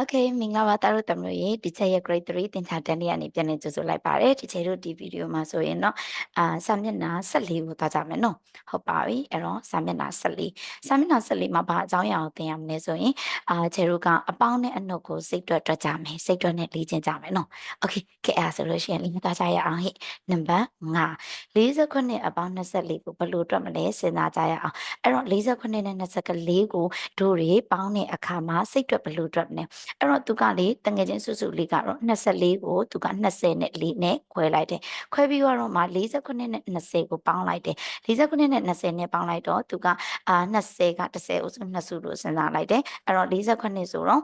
Okay မင်္ဂလာပါတာတို့တမျိုးရေဒီချက်ရဲ့ grade 3သင်္ချာတန်းလေးကနေပြန်နေကြိုဆိုလိုက်ပါတယ်ဒီချက်တို့ဒီဗီဒီယိုမှာဆိုရင်တော့အာစာမျက်နှာ14ကိုသွားကြမယ်နော်ဟုတ်ပါပြီအဲ့တော့စာမျက်နှာ14စာမျက်နှာ14မှာဘာအကြောင်းအရာကိုသင်ရမလဲဆိုရင်အာချက်တို့ကအပေါင်းနဲ့အနှုတ်ကိုစိတ်တွက်တွက်ကြမယ်စိတ်တွက်နဲ့လေ့ကျင့်ကြမယ်နော် Okay ကဲအဲ့ဒါဆိုလို့ရှိရင်လေးသွားကြရအောင်ဟိနံပါတ်5 49အပေါင်း24ကိုဘယ်လိုတွက်မလဲစဉ်းစားကြရအောင်အဲ့တော့49နဲ့24ကိုတို့တွေပေါင်းတဲ့အခါမှာစိတ်တွက်ဘယ်လိုတွက်မလဲအဲ့တော့သူကလေတငယ်ချင်းစုစုလေးကတော့24ကိုသူက20နဲ့4နဲ့ခွဲလိုက်တယ်ခွဲပြီးတော့မှ49နဲ့20ကိုပေါင်းလိုက်တယ်49နဲ့20နဲ့ပေါင်းလိုက်တော့သူကအာ20က30အုပ်စု2စုလို့စဉ်းစားလိုက်တယ်အဲ့တော့49ဆိုတော့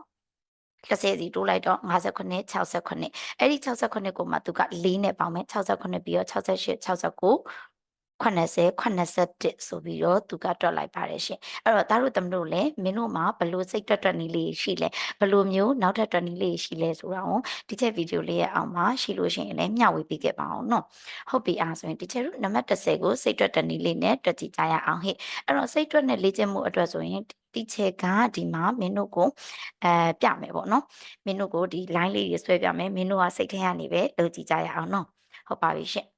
30စီတိုးလိုက်တော့59 69အဲ့ဒီ69ကိုမှသူက4နဲ့ပေါင်းမယ်69ပြီးတော့68 69 80 81ဆိုပြီးတော့သူကတွက်လိုက်ပါတယ်ရှင်အဲ့တော့ဒါတို့သမတို့လည်းမင်းတို့မှာဘလို့စိတ်တွက်တွက်နည်းလေးရှိလဲဘလို့မျိုးနောက်ထပ်တွက်နည်းလေးရှိလဲဆိုတော့ဒီချက်ဗီဒီယိုလေးရဲ့အောက်မှာရှိလို့ရှိရင်လည်းမျှဝေပေးခဲ့ပါအောင်နော်ဟုတ်ပြီအားဆိုရင်ဒီချက်တို့နံပါတ်30ကိုစိတ်တွက်တွက်နည်းလေးနဲ့တွက်ကြည့်ကြရအောင်ဟဲ့အဲ့တော့စိတ်တွက်နဲ့လေ့ကျင့်မှုအတွက်ဆိုရင်ဒီချက်ကဒီမှာမင်းတို့ကိုအဲပြမယ်ပေါ့နော်မင်းတို့ကိုဒီ line လေးတွေဆွဲပြမယ်မင်းတို့ကစိတ်ထဲကနေပဲလုပ်ကြည့်ကြရအောင်နော်ဟုတ်ပါပြီရှင်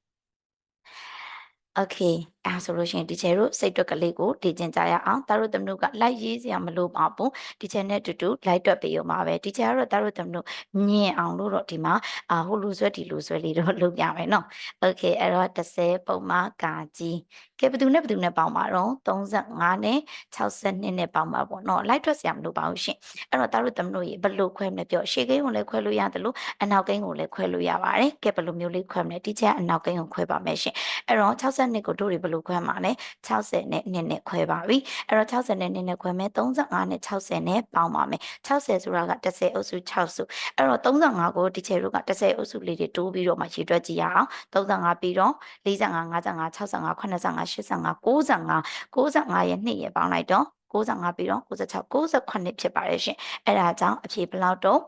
Okay. အဲဆိုလို့ရှိရင်ဒီချေတို့စိတ်တွက်ကလေးကိုတည်ကျင်ကြရအောင်တာတို့သမတို့ကလိုက်ရေးစရာမလိုပါဘူးဒီချေနဲ့တူတူလိုက်တွက်ပေးရမှာပဲဒီချေကတော့တာတို့သမတို့မြင်အောင်လို့တော့ဒီမှာအာဟိုလူဆွဲဒီလူဆွဲလေးတော့လုပ်ပြမယ်နော်โอเคအဲ့တော့30ပုံမှာကာကြီးကဲဘယ်သူနဲ့ဘယ်သူနဲ့ပေါင်းပါတော့35နဲ့62နဲ့ပေါင်းပါပေါ့နော်လိုက်တွက်စရာမလိုပါဘူးရှင်အဲ့တော့တာတို့သမတို့ရေဘယ်လိုခွဲမလဲပြောရှေ့ကိန်းကိုလည်းခွဲလို့ရတယ်လို့အနောက်ကိန်းကိုလည်းခွဲလို့ရပါတယ်ကဲဘယ်လိုမျိုးလေးခွဲမလဲဒီချေကအနောက်ကိန်းကိုခွဲပါမယ်ရှင်အဲ့တော့62ကိုတို့တွေဘယ်လို ိုခွဲမှာလဲ60နဲ့2နဲ့ခွဲပါပြီအဲ့တော့60နဲ့2နဲ့ခွဲမယ်35နဲ့60နဲ့ပေါင်းပါမယ်60ဆိုတာက30အုပ်စု6စုအဲ့တော့35ကိုဒီချေတို့က30အုပ်စုလေးတွေတိုးပြီးတော့မှရေတွက်ကြည့်ရအောင်35ပြီးတော့45 55 65 85 85 95 95ရဲ့2ရဲ့ပေါင်းလိုက်တော့65ပြီးတော့96 98ဖြစ်ပါတယ်ရှင်အဲ့ဒါကြောင့်အဖြေဘယ်လောက်တော့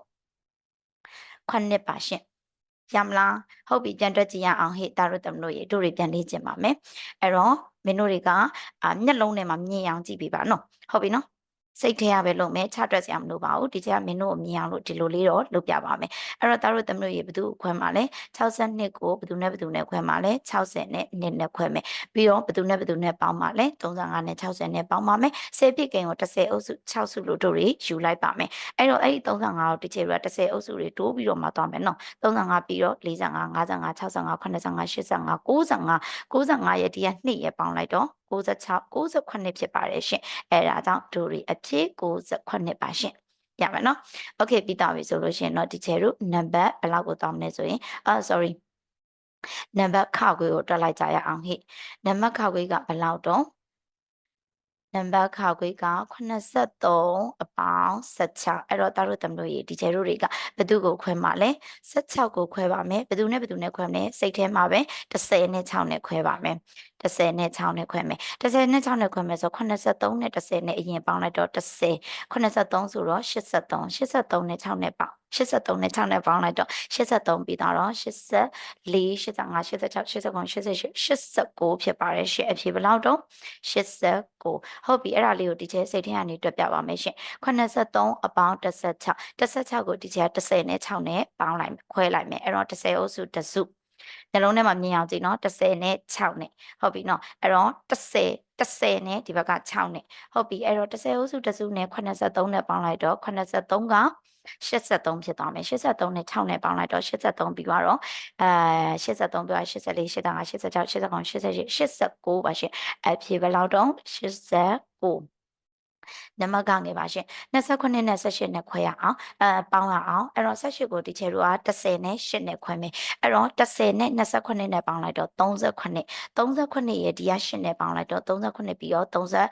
9ပါရှင် ရမလားဟုတ်ပြီပြန်တွက်ကြည့်ရအောင်ဟေ့တာတို့တမလို့ရေတို့တွေပြန်လေ့ကျင့်ပါမယ်အဲ့တော့မင်းတို့တွေကအာမျက်လုံးထဲမှာမြင်အောင်ကြည့်ပြပါနော်ဟုတ်ပြီနော် စိတ်ထဲရပဲလုပ်မယ်ချတွက်စရာမလိုပါဘူးဒီချက်ကမင်းတို့အမြင်အောင်လို့ဒီလိုလေးတော့လုပ်ပြပါမယ်အဲ့တော့တာတို့တမလို့ရေဘယ်သူခွဲမှာလဲ62ကိုဘယ်သူနဲ့ဘယ်သူနဲ့ခွဲမှာလဲ60နဲ့2နဲ့ခွဲမယ်ပြီးတော့ဘယ်သူနဲ့ဘယ်သူနဲ့ပေါင်းမှာလဲ35နဲ့60နဲ့ပေါင်းပါမယ်10ပြည့်ကိန်းကို30အုပ်စု6စုလို့တို့တွေယူလိုက်ပါမယ်အဲ့တော့အဲ့ဒီ35ကိုတစ်ချေက30အုပ်စုတွေတိုးပြီးတော့မှသွားမယ်နော်35ပြီးတော့45 55 65 85 85 95 95ရဲ့ဒီက2ရဲ့ပေါင်းလိုက်တော့ 96 98ဖြစ်ပါတယ်ရှင်အဲ့ဒါကြောင့်ဒိုရီအဖြစ်98ပါရှင်ရပါနော်โอเคပြီးတော့ပြီဆိုလို့ရှိရင်တော့ဒီချေတို့နံပါတ်ဘယ်လောက်ကိုတောင်းမလဲဆိုရင်အာ sorry နံပါတ်ခခွေကိုတွက်လိုက်ကြရအောင်ဟိနံပါတ်ခခွေကဘယ်လောက်တော့ နံပါတ်ခခွေက83အပေါင်း16အဲ့တော့တာတို့တမလို့ရေဒီကျဲတို့တွေကဘယ်သူကိုခွဲမှာလဲ16ကိုခွဲပါမယ်ဘယ်သူနဲ့ဘယ်သူနဲ့ခွဲမလဲစိတ်ထဲမှာပဲ30နဲ့6နဲ့ခွဲပါမယ်30နဲ့6နဲ့ခွဲမယ်30နဲ့6နဲ့ခွဲမယ်ဆို83နဲ့30နဲ့အရင်ပေါင်းလိုက်တော့30 83ဆိုတော့83 83နဲ့6နဲ့ပေါင်း83နဲ့6နဲ့ပေါင်းလိုက်တော့83ပြီးတော့84 85 86 89 88 89ဖြစ်ပါတယ်ရှင်အဖြေဘယ်လောက်တော့89ဟုတ်ပြီအဲ့ဒါလေးကိုဒီချဲစိတ်ထဲကနေတွက်ပြပါမယ်ရှင်83အပေါင်း16 16ကိုဒီချဲ30နဲ့6နဲ့ပေါင်းလိုက်ခွဲလိုက်မယ်အဲ့တော့30အုပ်စုတစ်စုနှလုံးထဲမှာမြင်အောင်ကြည့်နော်30နဲ့6နဲ့ဟုတ်ပြီနော်အဲ့တော့30 30နဲ့ဒီဘက်က6နဲ့ဟုတ်ပြီအဲ့တော့30အုပ်စုတစ်စုနဲ့83နဲ့ပေါင်းလိုက်တော့83က 83ဖြစ်သွားမယ်83နဲ့6နဲ့ပေါင်းလိုက်တော့83ပြီးတော့အဲ83ပြီးတော့84 85 86 89 88 89ပါရှင်အဖြေဘယ်လောက်တော့89 နံပါတ်ကငယ်ပါရှင်29နဲ့18နဲ့ခွဲရအောင်အဲပေါင်းရအောင်အဲ့တော့18ကိုဒီချေတို့က30နဲ့8နဲ့ခွဲမယ်အဲ့တော့30နဲ့29နဲ့ပေါင်းလိုက်တော့38 38ရဲ့ဒီက8နဲ့ပေါင်းလိုက်တော့38ပြီးတော့38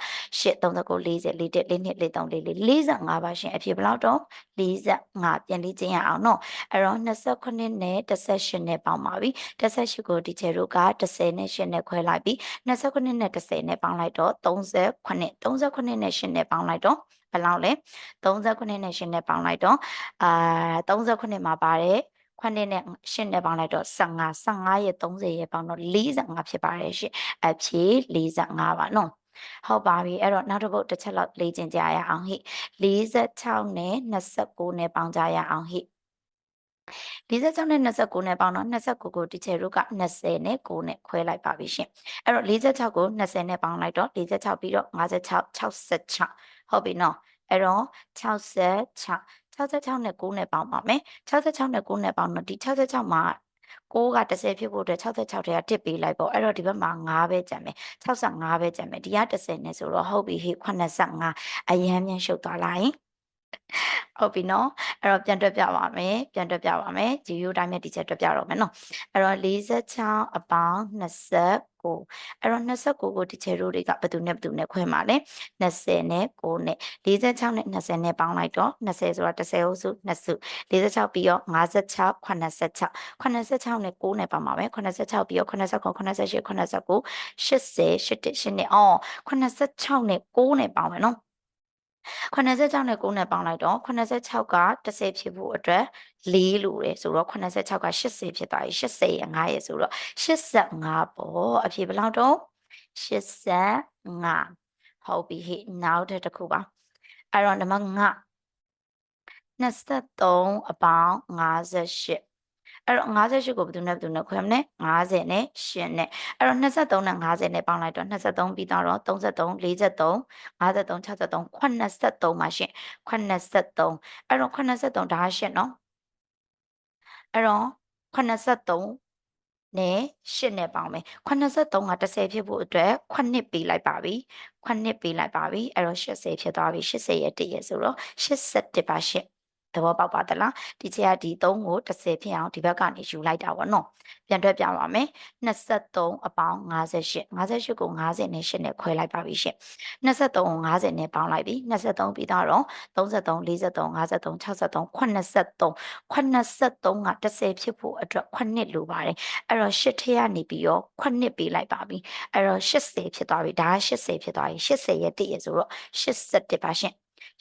39 40 41 42 43 45ပါရှင်အဖြစ်ဘယ်လောက်တော့45ပြန်လေးကျင်းရအောင်နော်အဲ့တော့29နဲ့18နဲ့ပေါင်းပါပြီ18ကိုဒီချေတို့က30နဲ့8နဲ့ခွဲလိုက်ပြီး29နဲ့30နဲ့ပေါင်းလိုက်တော့38 38နဲ့8နဲ့ပေါင်းလိုက်တော့ဘယ်လောက်လဲ39နဲ့8နဲ့ပေါင်းလိုက်တော့အာ39မှာပါတယ်ခွနဲ့နဲ့ရှင်းနဲ့ပေါင်းလိုက်တော့15 15ရဲ့30ရဲ့ပေါင်းတော့45ဖြစ်ပါတယ်ရှင်အဖြေ45ပါနော်ဟုတ်ပါပြီအဲ့တော့နောက်တစ်ပုတ်တစ်ချက်လောက်လေ့ကျင့်ကြရအောင်ဟိ46နဲ့29နဲ့ပေါင်းကြရအောင်ဟိ46 နဲ့29နဲ့ပေါင်းတော့29ကိုဒီချေတို့က20နဲ့9နဲ့ခွဲလိုက်ပါပြီရှင်အဲ့တော့46ကို20နဲ့ပေါင်းလိုက်တော့46ပြီးတော့56 66ဟုတ်ပြီနော်အဲ့တော့66 66နဲ့9နဲ့ပေါင်းပါမယ်66နဲ့9နဲ့ပေါင်းတော့ဒီ66မှာ6က30ဖြစ်ဖို့အတွက်66ထဲကတစ်ပေးလိုက်ပေါ့အဲ့တော့ဒီဘက်မှာ9ပဲကျန်မယ်65ပဲကျန်မယ်ဒီက30နဲ့ဆိုတော့ဟုတ်ပြီဟိ85အရန်မြန်ရှုပ်သွားလိုက် ဟုတ်ပြီနော်အဲ့တော့ပြန်တွက်ပြပါမယ်ပြန်တွက်ပြပါမယ်ဂျီယိုတိုင်းနဲ့ဒီချက်တွက်ပြတော့မယ်နော်အဲ့တော့46အပေါင်း29အဲ့တော့29ကိုဒီချက်တို့တွေကဘယ်သူနဲ့ဘယ်သူနဲ့ခွဲမှာလဲ20နဲ့9နဲ့46နဲ့20နဲ့ပေါင်းလိုက်တော့20ဆိုတာ30အုပ်စု2စု46ပြီးတော့56 86 86နဲ့9နဲ့ပေါင်းပါမယ်86ပြီးတော့89 88 89 80 81 8နဲ့အော်86နဲ့9နဲ့ပေါင်းမယ်နော် 86နဲ့9နဲ့ပေါင်းလိုက်တော့86က30ဖြစ်ဖို့အတွက်4လို့တယ်ဆိုတော့86က80ဖြစ်သွားပြီ80ရ9ရဆိုတော့85ပေါ့အဖြစ်ဘယ်လောက်တော့85ဟုတ်ပြီဟိနောက်တစ်ခုပါအဲ့တော့နံပါတ်5 23အပေါင်း58 အဲ့တော့58ကိုဘယ်သူနဲ့ဘယ်သူနဲ့ခွဲမလဲ50နဲ့8နဲ့အဲ့တော့23နဲ့50နဲ့ပေါင်းလိုက်တော့23ပြီးတော့33 43 53 53 63ပါရှင်83အဲ့တော့83ဒါရှင်းနော်အဲ့တော့83နဲ့8နဲ့ပေါင်းမယ်83က30ဖြစ်ဖို့အတွက်9ပေးလိုက်ပါပြီ9ပေးလိုက်ပါပြီအဲ့တော့80ဖြစ်သွားပြီ80ရဲ့1ရဲ့ဆိုတော့81ပါရှင့် သဘောပေါက်ပါသလားဒီချက်ကဒီ3ကို30ဖြစ်အောင်ဒီဘက်ကနေယူလိုက်တာပေါ့နော်ပြန်တွက်ပြပါမယ်23အပေါင်း58 58ကို50နဲ့8နဲ့ခွဲလိုက်ပါပြီရှင်23ကို50နဲ့ပေါင်းလိုက်ပြီ23ပြီးတော့33 43 43 53 63 83 83က30ဖြစ်ဖို့အတွက်9လိုပါတယ်အဲ့တော့8ထည့်ရနေပြီးတော့9ပေးလိုက်ပါပြီအဲ့တော့80ဖြစ်သွားပြီဒါက80ဖြစ်သွားပြီ80ရဲ့1ရဲ့ဆိုတော့81ပါရှင်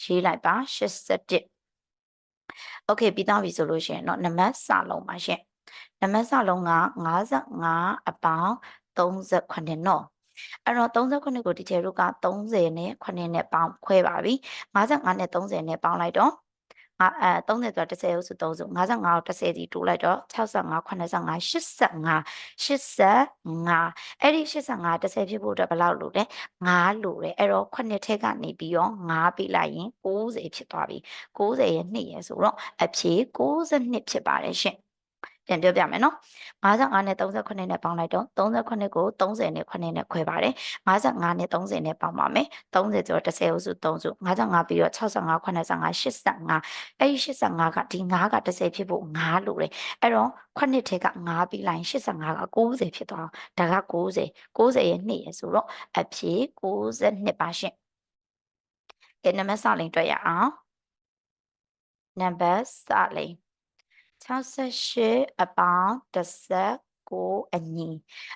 ရေးလိုက်ပါ81 โอเคပြီးသားပြီဆိုလို့ရှိရင်เนาะနံပါတ်စလုံးပါရှင်နံပါတ်စလုံးက55အပေါင်း38เนาะအဲ့တော့38ကိုဒီချေတို့က30နဲ့9နဲ့ပေါင်းခွဲပါပြီ55နဲ့30နဲ့ပေါင်းလိုက်တော့ငါ အဲ30ဆိုတာ30ဟုတ်ဆို3စု55ကို30စီတိုးလိုက်တော့65 85 85 85အဲ့ဒီ85 30ဖြစ်ဖို့အတွက်ဘယ်လောက်လိုလဲ5လိုတယ်အဲ့တော့9ထက်ကနေပြီးတော့5ပြလိုက်ရင်60ဖြစ်သွားပြီ60ရဲ့2ရဲ့ဆိုတော့အဖြေ62ဖြစ်ပါတယ်ရှင် ပြန်ပြောပြမယ်နော်55နဲ့38နဲ့ပေါင်းလိုက်တော့38ကို30နဲ့9နဲ့ခွဲပါတယ်55နဲ့30နဲ့ပေါင်းပါမယ်30ဆိုတော့30အုပ်စု3စု55ပြီးတော့65 85 85အဲ့ဒီ85ကဒီ9က30ဖြစ်ဖို့9လို့တယ်အဲ့တော့9ထဲက9ပြီးလိုက်85က90ဖြစ်သွားဒါက90 90ရဲ့2ရဲ့ဆိုတော့အဖြေ62ပါရှင်ကဲနံပါတ်စလိန်တွေ့ရအောင်နံပါတ်စလိန် 68အပေါင်း19အညီ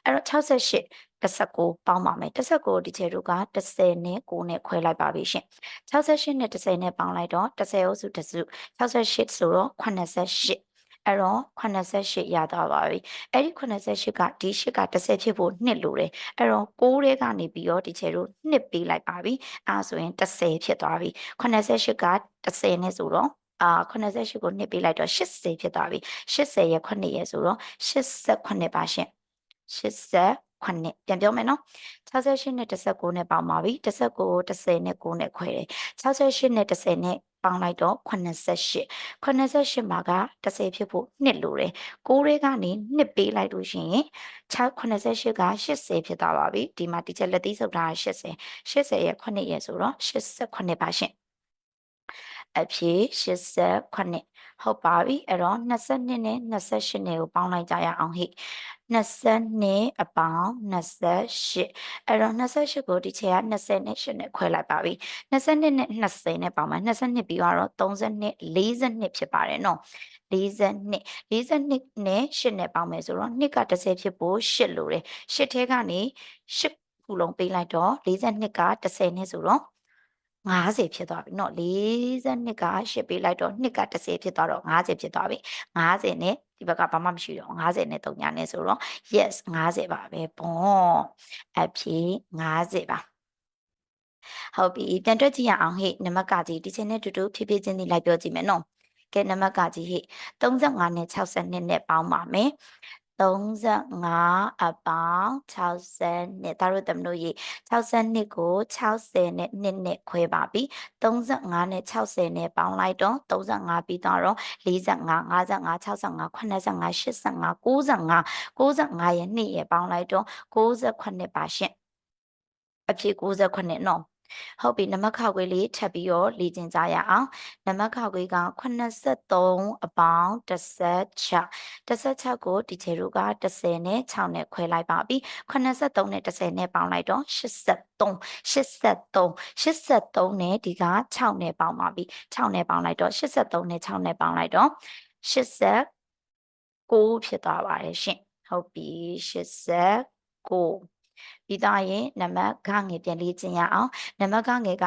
အဲ့တော့68 19ပေါင်းပါမယ်19ဒီချေတို့က30နဲ့9နဲ့ခွဲလိုက်ပါပြီရှင်68နဲ့30နဲ့ပေါင်းလိုက်တော့30အုပ်စုတစ်စု68ဆိုတော့88အဲ့တော့88ရသွားပါပြီအဲ့ဒီ88ကဒီ8က30ဖြစ်ဖို့2လို့တယ်အဲ့တော့6ထဲကနေပြီးတော့ဒီချေတို့2ပေးလိုက်ပါပြီအဲဆိုရင်30ဖြစ်သွားပြီ88က30နဲ့ဆိုတော့ အာ88ကိုနှစ်ပေးလိုက်တော့80ဖြစ်သွားပြီ80ရဲ့9ရဲ့ဆိုတော့89ပါရှင်89ပြန်ပြောမယ်နော်68နဲ့19နဲ့ပေါင်းပါပြီ19 10နဲ့9နဲ့ခွဲတယ်68နဲ့10နဲ့ပေါင်းလိုက်တော့88 88မှာက30ဖြစ်ဖို့နှစ်လိုတယ်6ရဲကနေနှစ်ပေးလိုက်လို့ရှိရင်88က80ဖြစ်သွားပါပြီဒီမှာဒီချက်လက်သီးစုပ်ထား80 80ရဲ့9ရဲ့ဆိုတော့89ပါရှင် အဖြေ89ဟုတ်ပါပြီအဲ့တော့22နဲ့28နဲ့ကိုပေါင်းလိုက်ကြရအောင်ဟိ22အပေါင်း28အဲ့တော့28ကိုဒီချက်က20နဲ့8နဲ့ခွဲလိုက်ပါပြီ22နဲ့20နဲ့ပေါင်းမှာ22ပြီးတော့32 42ဖြစ်ပါတယ်နော်42 42နဲ့8နဲ့ပေါင်းမယ်ဆိုတော့2က30ဖြစ်ဖို့8လို့တယ်8ထဲကနေ8ခုလုံးပေးလိုက်တော့42က30နဲ့ဆိုတော့ 50ဖြစ်သွားပြီเนาะ42က8ပေးလိုက်တော့2က30ဖြစ်သွားတော့50ဖြစ်သွားပြီ50နဲ့ဒီဘက်ကဘာမှမရှိတော့50နဲ့3ညာနဲ့ဆိုတော့ yes 50ပါပဲပေါ့အဖြေ50ပါ ဟုတ်ပြီပြန်တွက်ကြည့်ရအောင်ဟေ့နံပါတ်ကကြီးဒီချိန်နဲ့တူတူဖြည်းဖြည်းချင်းဒီလိုက်ပြောကြည့်မယ်နော်ကဲနံပါတ်ကကြီးဟေ့35နဲ့62နဲ့ပေါင်းပါမယ် 35အပေါင်း60နဲ့ဒါတို့တမလို့ရေ62ကို60နဲ့2နဲ့ခွဲပါပြီ35နဲ့60နဲ့ပေါင်းလိုက်တော့35ပြီးတော့45 55 65 65 85 85 95ရဲ့2ရဲ့ပေါင်းလိုက်တော့68ပါရှင့်အဖြစ်68နော် ဟုတ်ပြီနမခခွေးလေးထပ်ပြီးတော့လေ့ကျင့်ကြရအောင်နမခခွေးက83အပေါင်း16 16ကိုဒီချေတို့က30နဲ့6နဲ့ခွဲလိုက်ပါပြီ83နဲ့30နဲ့ပေါင်းလိုက်တော့83 83 83နဲ့ဒီက6နဲ့ပေါင်းပါပြီ6နဲ့ပေါင်းလိုက်တော့83နဲ့6နဲ့ပေါင်းလိုက်တော့89ဖြစ်သွားပါတယ်ရှင်ဟုတ်ပြီ89 ပြီးသားရင်နံပါတ်ခငယ်ပြန်လေးခြင်းရအောင်နံပါတ်ခငယ်က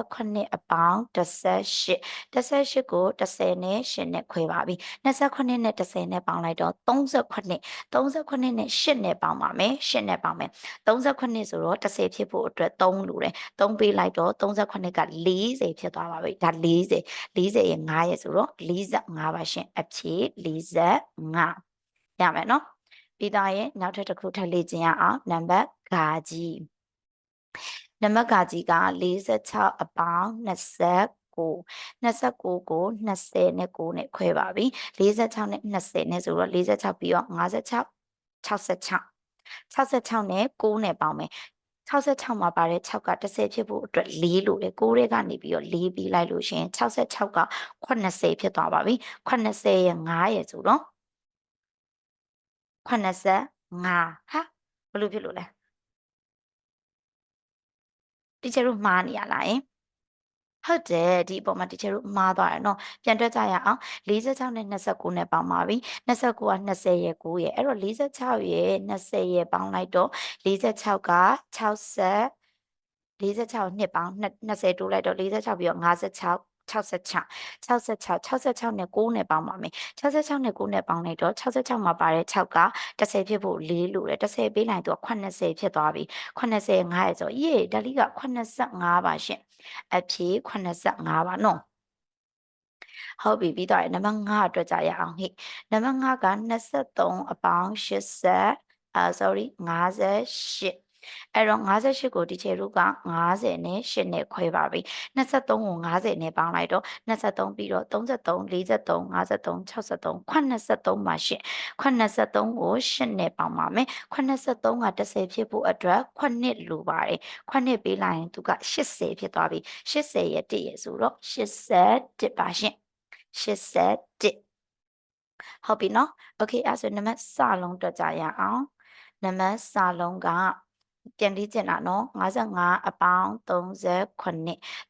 28အပေါင်း18 18ကို30နဲ့8နဲ့ခွဲပါပြီ28နဲ့30နဲ့ပေါင်းလိုက်တော့38 38နဲ့8နဲ့ပေါင်းပါမယ်8နဲ့ပေါင်းမယ်38ဆိုတော့30ဖြစ်ဖို့အတွက်3လိုတယ်3ပေးလိုက်တော့38က40ဖြစ်သွားပါပြီဒါ40 40ရဲ့9ရဲ့ဆိုတော့45ပါရှင်အဖြေ45ရမယ်နော် ပြီးသားရဲ့နောက်ထပ်တစ်ခုထပ်လေ့ကျင့်ရအောင်နံပါတ်ဂါကြီးနံပါတ်ဂါကြီးက46အပေါင်း29 29ကို20နဲ့9နဲ့ခွဲပါပြီ46နဲ့20နဲ့ဆိုတော့46ပြီးတော့56 66 66နဲ့9နဲ့ပေါင်းမယ်66မှာပါတဲ့6က30ဖြစ်ဖို့အတွက်4လို့လေ6ရဲကနေပြီးတော့4ပြီးလိုက်လို့ရှင်66က80ဖြစ်သွားပါပြီ80ရဲ့9ရဲ့ဆိုတော့ 85ဟာဘယ်လိုဖြစ်လို့လဲတီချာတို့မှားနေရလားယင်ဟုတ်တယ်ဒီအပေါ်မှာတီချာတို့မှားသွားတယ်နော်ပြန်တွက်ကြရအောင်46နဲ့29နဲ့ပေါင်းပါပြီ29က20ရဲ့9ရဲ့အဲ့တော့46ရဲ့20ရဲ့ပေါင်းလိုက်တော့46က60 46နှစ်ပေါင်း20တိုးလိုက်တော့46ပြီးတော့56 66 66 66နဲ့9နဲ့ပေါင်းပါမယ်66နဲ့9နဲ့ပေါင်းလိုက်တော့66မှာပါတဲ့6က30ဖြစ်ဖို့4လို့တယ်30ပေးလိုက်တော့80ဖြစ်သွားပြီ80 5ရဲ့ဆိုရေးဒါလီက85ပါရှင်အဖြေ85ပါနော်ဟုတ်ပြီပြီးတော့နံပါတ်5အတွက်ကြရအောင်ဟိနံပါတ်5က23အပေါင်း80အာ sorry 58 အဲ့တော့58ကိုဒီချေတို့က50နဲ့8နဲ့ခွဲပါပြီ23ကို50နဲ့ပေါင်းလိုက်တော့23ပြီးတော့33 43 53 63 83မှာ8 83ကို8နဲ့ပေါင်းပါမယ်83က30ဖြစ်ဖို့အတွက်9လိုပါတယ်9ပေးလိုက်ရင်သူက80ဖြစ်သွားပြီ80ရဲ့1ရဲ့ဆိုတော့81ပါရှင်81ဟုတ်ပြီနော်โอเคအဲ့ဆိုနံပါတ်စလုံးတွက်ကြရအောင်နံပါတ်စလုံးက ပြန်လေ့ကျင့်တာနော်55အပေါင်း38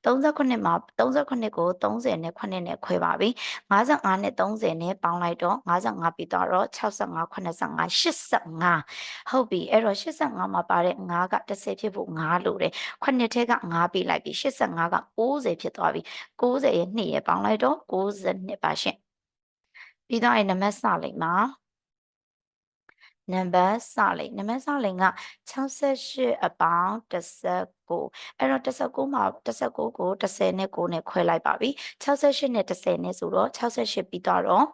38မှာ38ကို30နဲ့9နဲ့ခွဲပါပြီ55နဲ့30နဲ့ပေါင်းလိုက်တော့55ပြီးတော့65 85 85ဟုတ်ပြီအဲ့တော့85မှာပါတဲ့5က30ဖြစ်ဖို့5လို့တယ်9ထဲက5ပြီးလိုက်ပြီ85က60ဖြစ်သွားပြီ60ရဲ့2ရဲ့ပေါင်းလိုက်တော့62ပါရှင်ပြီးတော့အဲ့နံပါတ်စလိုက်မှာ နံပါတ်စလိန်နံပါတ်စလိန်က68အပေါင်း19အဲ့တော့19မှာ19ကို30နဲ့9နဲ့ခွဲလိုက်ပါပြီ68နဲ့30နဲ့ဆိုတော့68ပြီးတော့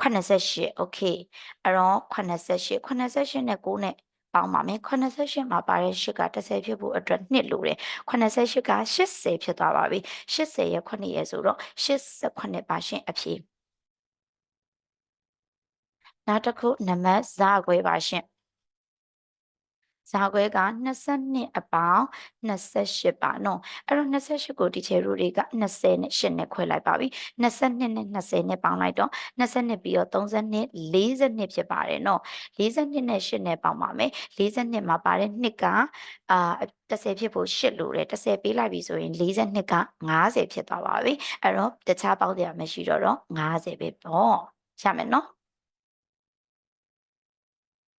88 okay အဲ့တော့88 88နဲ့9နဲ့ပေါင်းပါမယ်88မှာပါတဲ့8က30ဖြစ်ဖို့အတွက်2လို့တယ်88က80ဖြစ်သွားပါပြီ80ရဲ့9ရဲ့ဆိုတော့88ပါရှင်အဖြေ နောက်တစ်ခုနံပါတ်ဇာခွဲပါရှင်ဇာခွဲက22အပေါင်း28ပါနော်အဲ့တော့28ကိုဒီချေရူတွေက20နဲ့8နဲ့ခွဲလိုက်ပါပြီ22နဲ့20နဲ့ပေါင်းလိုက်တော့22ပြီးတော့32 42ဖြစ်ပါတယ်နော်42နဲ့8နဲ့ပေါင်းပါမယ်42မှာပါတဲ့2ကအာ30ဖြစ်ဖို့8လို့တယ်30ပေးလိုက်ပြီဆိုရင်42က50ဖြစ်သွားပါပြီအဲ့တော့တခြားပေါင်းစရာမရှိတော့တော့50ပဲပေါ့ရမယ်နော်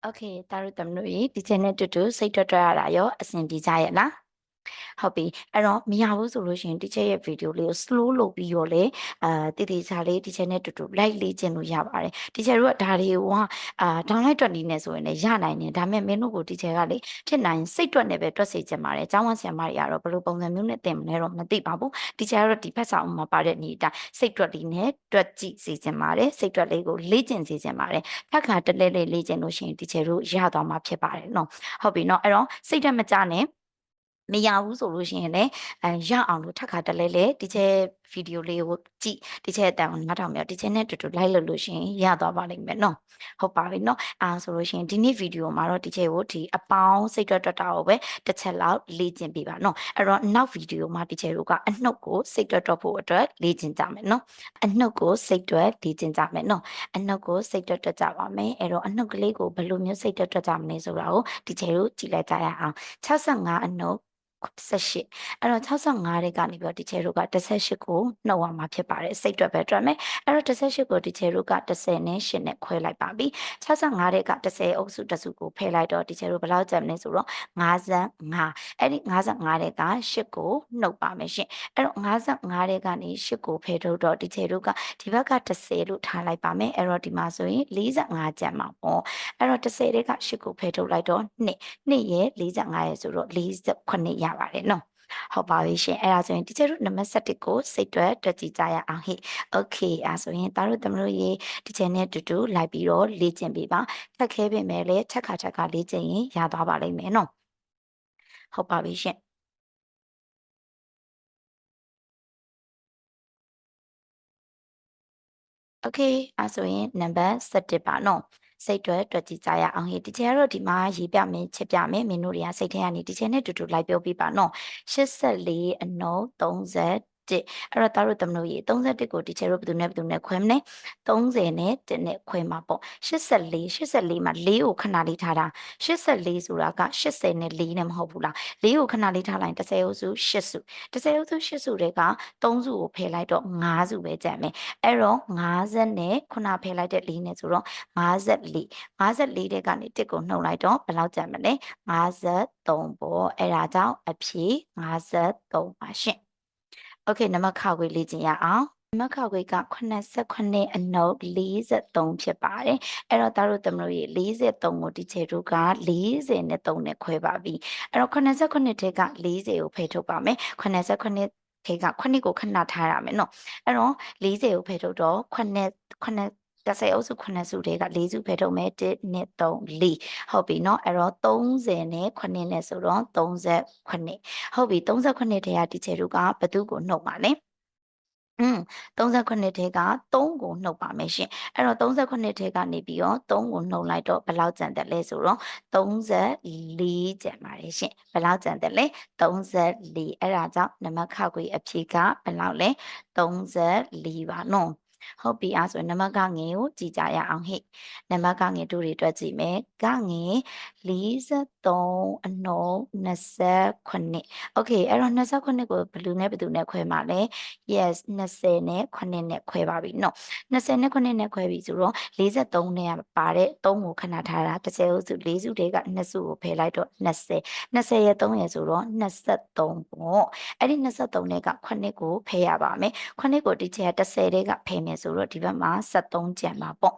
โอเคတာတို့တမတို့ရေဒီချိန်နဲ့တူတူစိတ်ထွက်ထွက်ရတာရောအဆင်ပြေကြရဲ့လား ဟုတ်ပြီအဲ့တော့မရဘူးဆိုလို့ရှိရင် teacher ရဲ့ video လေးကို slow လုပ်ပြီးတော့လေအာတည်တည်ချာလေး teacher နဲ့တူတူ like လေ့ကျင့်လို့ရပါတယ် teacher တို့ကဒါတွေကိုကအာ download တွက်နေနေဆိုရင်လည်းရနိုင်တယ်ဒါပေမဲ့မင်းတို့ကို teacher ကလေဖြစ်နိုင်စိတ်တွက်နေပဲတွက်စေချင်ပါတယ်ကျောင်းဝဆရာမတွေကတော့ဘယ်လိုပုံစံမျိုးနဲ့သင်မလဲတော့မသိပါဘူး teacher ကတော့ဒီဖက်ဆောင်မှာပါတဲ့နေ့တိုင်းစိတ်တွက်လေးနဲ့တွက်ကြည့်စေချင်ပါတယ်စိတ်တွက်လေးကိုလေ့ကျင့်စေချင်ပါတယ်ဖက်ခါတလဲလဲလေ့ကျင့်လို့ရှိရင် teacher တို့ရသွားမှာဖြစ်ပါတယ်နော်ဟုတ်ပြီနော်အဲ့တော့စိတ်ဓာတ်မကြနဲ့ မရဘူးဆိုလို့ရှိရင်လည်းအဲရအောင်လို့ထပ်ခါတလဲလဲဒီချဲ ဗီဒီယိုလေးကိုကြည့်ဒီချဲအတန်ကိုနားထောင်မြောက်ဒီချဲနဲ့တူတူလိုက်လို့လို့ရှိရင်ရသွားပါလိမ့်မယ်နော်ဟုတ်ပါပြီနော်အာဆိုလို့ရှိရင်ဒီနေ့ဗီဒီယိုမှာတော့ဒီချဲကိုဒီအပေါင်းစိတ်တွက်တွက်တာကိုပဲတစ်ချက်လောက်လေ့ကျင့်ပြပါနော်အဲ့တော့နောက်ဗီဒီယိုမှာဒီချဲတို့ကအနှုတ်ကိုစိတ်တွက်တွက်ဖို့အတွက်လေ့ကျင့်ကြမယ်နော်အနှုတ်ကိုစိတ်တွက်လေ့ကျင့်ကြမယ်နော်အနှုတ်ကိုစိတ်တွက်တွက်ကြပါမယ်အဲ့တော့အနှုတ်ကလေးကိုဘယ်လိုမျိုးစိတ်တွက်တွက်ကြမလဲဆိုတာကိုဒီချဲတို့ကြည့်လိုက်ကြရအောင်65အနှုတ် 18အဲ့တော့65တဲ့ကနေပြီးတော့ဒီချဲတို့က18ကိုနှုတ်ရမှာဖြစ်ပါတယ်စိတ်တွက်ပဲတွက်မယ်အဲ့တော့18ကိုဒီချဲတို့က10နဲ့8နဲ့ခွဲလိုက်ပါပြီ65တဲ့က10အုပ်စုတစ်စုကိုဖယ်လိုက်တော့ဒီချဲတို့ဘယ်လောက်ကျန်မလဲဆိုတော့55အဲ့ဒီ55တဲ့က8ကိုနှုတ်ပါမယ်ရှင်အဲ့တော့55တဲ့ကနေ8ကိုဖယ်ထုတ်တော့ဒီချဲတို့ကဒီဘက်က10လို့ထားလိုက်ပါမယ်အဲ့တော့ဒီမှာဆိုရင်45ကျန်မှာပေါ့အဲ့တော့10တဲ့က8ကိုဖယ်ထုတ်လိုက်တော့2 2ရဲ့45ရဲ့ဆိုတော့48ရပါတယ်နော်ဟုတ်ပါပြီရှင်အဲ့ဒါဆိုရင်ဒီကျတို့နံပါတ်7ကိုစိတ်တွက်တွက်ကြည့်ကြရအောင်ဟိโอเคအဲ့ဆိုရင်သားတို့သမတို့ရေဒီချက်နဲ့တူတူလိုက်ပြီးတော့လေ့ကျင့်ပေးပါခက်ခဲပေမဲ့လည်းချက်ခါချက်ခါလေ့ကျင့်ရင်ရသွားပါလိမ့်မယ်နော်ဟုတ်ပါပြီရှင်โอเคအဲ့ဆိုရင်နံပါတ်7ပါနော် စိတ်တွက်တွက်ကြည့်ကြရအောင်ဟေ့ဒီချင်ကတော့ဒီမှာရေးပြမယ်ချက်ပြမယ်မင်းတို့တွေကစိတ်ထဲကနေဒီချင်နဲ့တူတူလိုက်ပြောပြပါနော်84အနှုတ်30တစ် အဲ့တော့တို့တမလို့ရေ31ကိုဒီချေတို့ဘယ်သူနဲ့ဘယ်သူနဲ့ခွဲမလဲ30နဲ့1နဲ့ခွဲမှာပေါ့84 84မှာ4ကိုခဏလေးထားတာ84ဆိုတာက80နဲ့4နဲ့မဟုတ်ဘူးလား4ကိုခဏလေးထားလိုက်10အုပ်စု8စု10အုပ်စု8စုတွေက3စုကိုဖယ်လိုက်တော့5စုပဲကျန်မယ်အဲ့တော့50နဲ့ခုနဖယ်လိုက်တဲ့4နဲ့ဆိုတော့54 54တဲ့ကနေ1ကိုနှုတ်လိုက်တော့ဘယ်လောက်ကျန်မလဲ53ပေါ့အဲ့ဒါကြောင့်အဖြေ53ပါရှင် โอเคနံပါတ်ခါခွေလေ့ကျင့်ရအောင်နံပါတ်ခါခွေက89အနှုတ်43ဖြစ်ပါတယ်အဲ့တော့သားတို့သမလို့ရေ43ကိုဒီချေတို့က40နဲ့3နဲ့ခွဲပါပြီအဲ့တော့89ထဲက40ကိုဖယ်ထုတ်ပါမယ်89ထဲက9ကိုခဏထားရမယ်နော်အဲ့တော့40ကိုဖယ်ထုတ်တော့9 9 10အုပ်စု9စုတွေက4စုဖယ်ထုတ်မယ်1 2 3 4ဟုတ်ပြီเนาะအဲ့တော့30နဲ့9နဲ့ဆိုတော့38ဟုတ်ပြီ38ထဲကဒီချေတို့ကဘသူကိုနှုတ်ပါလဲอืม38ထဲက3ကိုနှုတ်ပါမယ်ရှင်အဲ့တော့38ထဲကနေပြီးတော့3ကိုနှုတ်လိုက်တော့ဘယ်လောက်ကျန်တယ်လဲဆိုတော့34ကျန်ပါတယ်ရှင်ဘယ်လောက်ကျန်တယ်လဲ34အဲ့ဒါကြောင့်နံပါတ်ခခွေအဖြေကဘယ်လောက်လဲ34ပါနော် ဟုတ်ပြီအားဆိုရင်နံပါတ်ကငယ်ကိုကြည့်ကြရအောင်ဟိနံပါတ်ကငယ်တို့တွေတွက်ကြည့်မယ်ကငယ်43အနှုတ်29 Okay အဲ့တော့29ကိုဘယ်လူနဲ့ဘယ်သူနဲ့ခွဲမှာလဲ yes 20နဲ့9နဲ့ခွဲပါပြီနော်20နဲ့9နဲ့ခွဲပြီဆိုတော့43နဲ့ပါတဲ့3ကိုခဏထားတာ30စု4စုတွေက2စုကိုဖယ်လိုက်တော့20 20ရဲ့3ရဲ့ဆိုတော့23ပေါ့အဲ့ဒီ23နဲ့က9ကိုဖယ်ရပါမယ်9ကိုဒီချက်က30တွေကဖယ်မဆိုတော့ဒီဘက်မှာ73ကျန်ပါပေါ့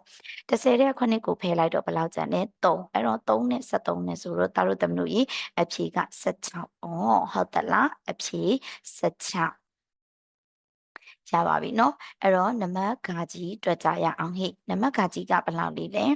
30တဲ့9ကိုဖယ်လိုက်တော့ဘယ်လောက်ကျန်လဲ3အဲ့တော့3နဲ့73နဲ့ဆိုတော့တာတို့သမလို့ရေအဖြေက16ဩဟုတ်သလားအဖြေ16ရပါပြီเนาะအဲ့တော့နမဂါကြီးတွက်ကြရအောင်ဟိနမဂါကြီးကဘယ်လောက်လေးလဲ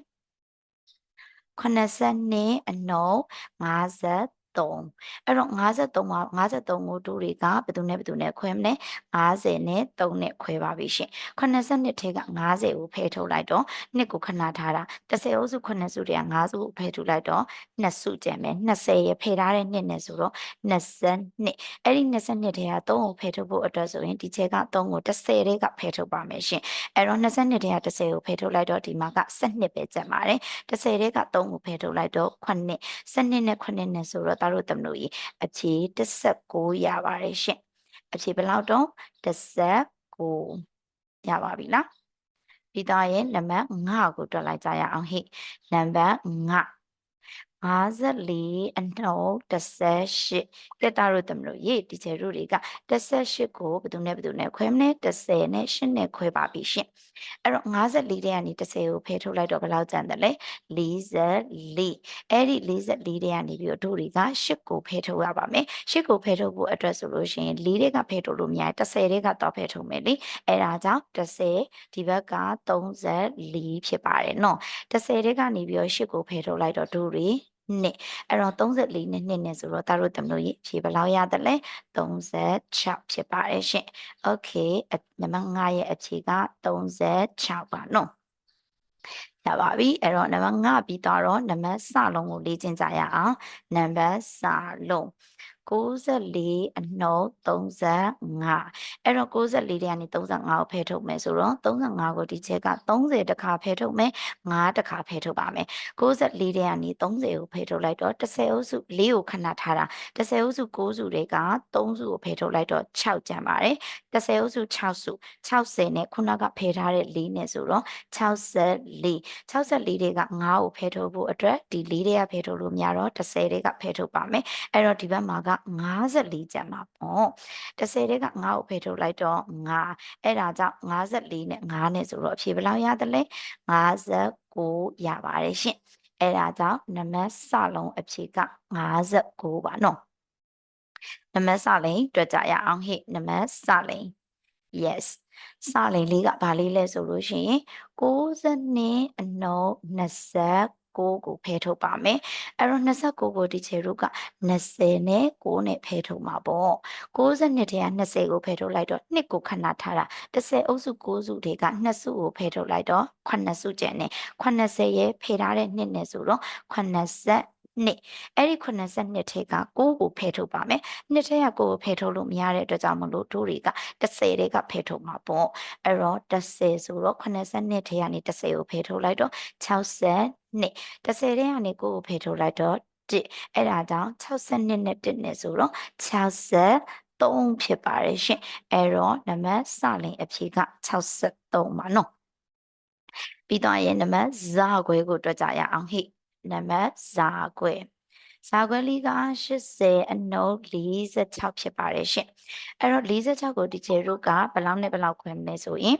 82အနှုတ်50 3အဲ့တော့53မှာ53ကိုတို့တွေကဘယ်သူနဲ့ဘယ်သူနဲ့ခွဲမလဲ50နဲ့3နဲ့ခွဲပါပြီရှင်82ထဲက50ကိုဖယ်ထုတ်လိုက်တော့2ကိုခဏထားတာ30အုပ်စု9စုတွေက5စုကိုဖယ်ထုတ်လိုက်တော့2စုကျန်မယ်20ရဖယ်ထားတဲ့2နဲ့ဆိုတော့22အဲ့ဒီ22ထဲက3ကိုဖယ်ထုတ်ဖို့အတွက်ဆိုရင်ဒီချက်က3ကို30ထဲကဖယ်ထုတ်ပါမယ်ရှင်အဲ့တော့22ထဲက30ကိုဖယ်ထုတ်လိုက်တော့ဒီမှာက12ပဲကျန်ပါတယ်30ထဲက3ကိုဖယ်ထုတ်လိုက်တော့9 12နဲ့9နဲ့ဆိုတော့တို့သမလို့ကြီးအဖြေ16ရပါတယ်ရှင်အဖြေဘယ်လောက်တော့16ရပါပြီလားပြီးတော့ရဲ့နံပါတ်5ကိုတွက်လိုက်ကြရအောင်ဟိနံပါတ်5 54အနှုတ်18ကဲတာတို့တမလို့ရေးဒီချေတို့တွေက18ကိုဘယ်သူနဲ့ဘယ်သူနဲ့ခွဲမလဲ30နဲ့8နဲ့ခွဲပါပြီရှင်အဲ့တော့54တဲ့ကနေ30ကိုဖယ်ထုတ်လိုက်တော့ဘယ်လောက်ကျန်တယ်လဲ44အဲ့ဒီ44တဲ့ကနေပြီးတော့တို့တွေက8ကိုဖယ်ထုတ်ရပါမယ်8ကိုဖယ်ထုတ်ဖို့အတွက်ဆိုလို့ရှိရင်4တဲ့ကဖယ်ထုတ်လို့မရ30တဲ့ကတော့ဖယ်ထုတ်မယ်လေအဲ့ဒါကြောင့်30ဒီဘက်က34ဖြစ်ပါတယ်နော်30တဲ့ကနေပြီးတော့8ကိုဖယ်ထုတ်လိုက်တော့တို့တွေ နှစ်အဲ့တော့34နဲ့နှစ်နဲ့ဆိုတော့တို့သမလို့ရေဖြေဘယ်လောက်ရသလဲ36ဖြစ်ပါတယ်ရှင် okay နံပါတ်5ရဲ့အဖြေက36ပါနော်ရပါပြီအဲ့တော့နံပါတ်5ပြီးတော့နံပါတ်စလုံးကိုလေ့ကျင့်ကြရအောင်နံပါတ်စလုံး 94အနှုတ်35အဲ့တော့94တဲ့ကနေ35ကိုဖယ်ထုတ်မယ်ဆိုတော့35ကိုဒီချက်က30တခါဖယ်ထုတ်မယ်5တခါဖယ်ထုတ်ပါမယ်94တဲ့ကနေ30ကိုဖယ်ထုတ်လိုက်တော့10အုပ်စု4ကိုခဏထားတာ10အုပ်စု9စုတွေက3စုကိုဖယ်ထုတ်လိုက်တော့6ကျန်ပါတယ်10အုပ်စု6စု60နဲ့ခုနကဖယ်ထားတဲ့4နဲ့ဆိုတော့64 64တွေက9ကိုဖယ်ထုတ်ဖို့အတွက်ဒီ4တွေကဖယ်ထုတ်လို့မရတော့10တွေကဖယ်ထုတ်ပါမယ်အဲ့တော့ဒီဘက်မှာက54ကျန်မှာပေါ့30တဲ့က9ကိုဖယ်ထုတ်လိုက်တော့9အဲ့ဒါကြောင့်54နဲ့9နဲ့ဆိုတော့အဖြေဘယ်လောက်ရတယ်လဲ59ရပါတယ်ရှင်အဲ့ဒါကြောင့်နံပါတ်စလုံးအဖြေက59ပါနော်နံပါတ်စလိန်တွေ့ကြရအောင်ဟိနံပါတ်စလိန် yes စလိန်လေးကဘာလေးလဲဆိုလို့ရှိရင်62အနှုတ်20 6ကိုဖယ်ထုတ်ပါမယ်အဲ့တော့29ကိုဒီချေတို့က20နဲ့6နဲ့ဖယ်ထုတ်မှာပေါ့62ထဲက20ကိုဖယ်ထုတ်လိုက်တော့2ကိုခဏထားတာ30အုပ်စု6စုတွေက2စုကိုဖယ်ထုတ်လိုက်တော့9စုကျန်တယ်80ရဲ့ဖယ်ထားတဲ့2နဲ့ဆိုတော့80 နှစ်အဲ့ဒီ82ထဲက6ကိုဖယ်ထုတ်ပါမယ်နှစ်ထဲက6ကိုဖယ်ထုတ်လို့မရတဲ့အတွက်ကြောင့်မလို့တို့တွေက30တွေကဖယ်ထုတ်မှာပေါ့အဲ့တော့30ဆိုတော့82ထဲကနေ30ကိုဖယ်ထုတ်လိုက်တော့60နှစ်30ထဲကနေ9ကိုဖယ်ထုတ်လိုက်တော့1အဲ့ဒါကြောင့်62နဲ့1နဲ့ဆိုတော့60 3ဖြစ်ပါတယ်ရှင်အဲ့တော့နံပါတ်စလင်အဖြေက63ပါနော်ပြီးတော့ရင်နံပါတ်ဇာခွဲကိုတွက်ကြရအောင်ဟိ နံပါတ်ဇာခွဲဇာခွဲလေးက80အနှုတ်46ဖြစ်ပါတယ်ရှင်အဲ့တော့46ကိုဒီချေတို့ကဘယ်လောက်နဲ့ဘယ်လောက်ခွဲမလဲဆိုရင်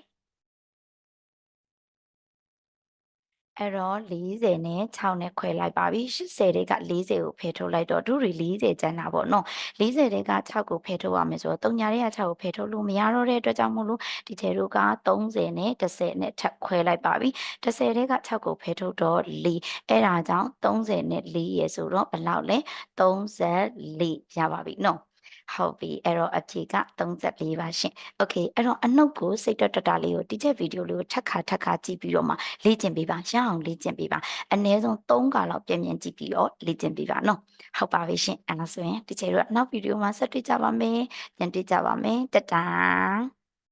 အဲ့တော့40နဲ့6နဲ့ခွဲလိုက်ပါပြီ80တွေက40ကိုဖယ်ထုတ်လိုက်တော့တို့တွေ40ကျန်တာပေါ့နော်40တွေက6ကိုဖယ်ထုတ်ရမယ်ဆိုတော့3ညာတွေက6ကိုဖယ်ထုတ်လို့မရတော့တဲ့အတွက်ကြောင့်မို့လို့ဒီထဲတို့က30နဲ့10နဲ့ထပ်ခွဲလိုက်ပါပြီ10တွေက6ကိုဖယ်ထုတ်တော့4အဲ့ဒါကြောင့်30နဲ့4ရယ်ဆိုတော့ဘယ်လောက်လဲ34ရပါပြီနော် ဟုတ်ပြီအဲ့တော့အဖြေက34ပါရှင်โอเคအဲ့တော့အနှုတ်ကိုစိတ်တက်တတာလေးကိုဒီချက်ဗီဒီယိုလေးကိုထပ်ခါထပ်ခါကြည့်ပြီးတော့မှလေ့ကျင့်ပေးပါရအောင်လေ့ကျင့်ပေးပါအနည်းဆုံး3ခါလောက်ပြန်ပြန်ကြည့်ပြီးတော့လေ့ကျင့်ပေးပါနော်ဟုတ်ပါပြီရှင်အဲ့ဒါဆိုရင်ဒီချက်တော့နောက်ဗီဒီယိုမှာဆက်တွေ့ကြပါမယ်ပြန်တွေ့ကြပါမယ်တတန်